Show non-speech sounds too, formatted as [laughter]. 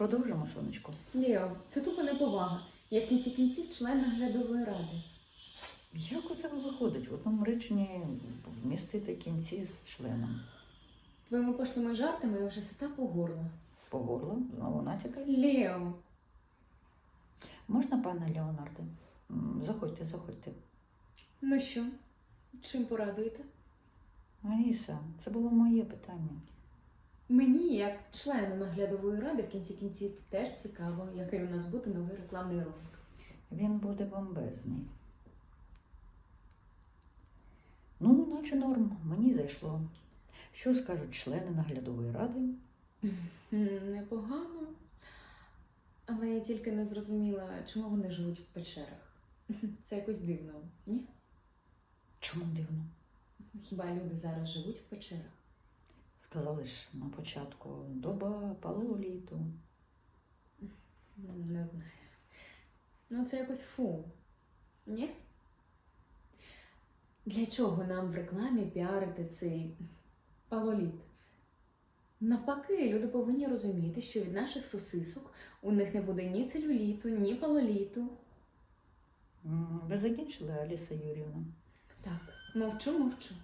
Продовжимо, сонечко. Лео, це тупо неповага. Я в кінці кінців член наглядової ради. Як у тебе виходить в одному реченні вмістити кінці з членом? Твоїми пошлими жартами я вже сита по горло. По горло, знову натякай. Лео, Можна, пане Леонарде? М, Заходьте, заходьте. ну що, чим порадуєте? Аліса, це було моє питання. Мені, як члену наглядової ради, в кінці кінців теж цікаво, який у нас буде новий рекламний ролик. Він буде бомбезний. Ну, наче норм, мені зайшло. Що скажуть члени наглядової ради? Непогано. Але я тільки не зрозуміла, чому вони живуть в печерах. [laughs] Це якось дивно, ні? Чому дивно? Хіба люди зараз живуть в печерах? Сказали ж на початку доба. М, Не знаю. Ну, це якось фу. Ні? Для чого нам в рекламі піарити цей палоліт? Навпаки, люди повинні розуміти, що від наших сосисок у них не буде ні целюліту, ні палоліту. Ви закінчили, Аліса Юрівна? Так, мовчу, мовчу.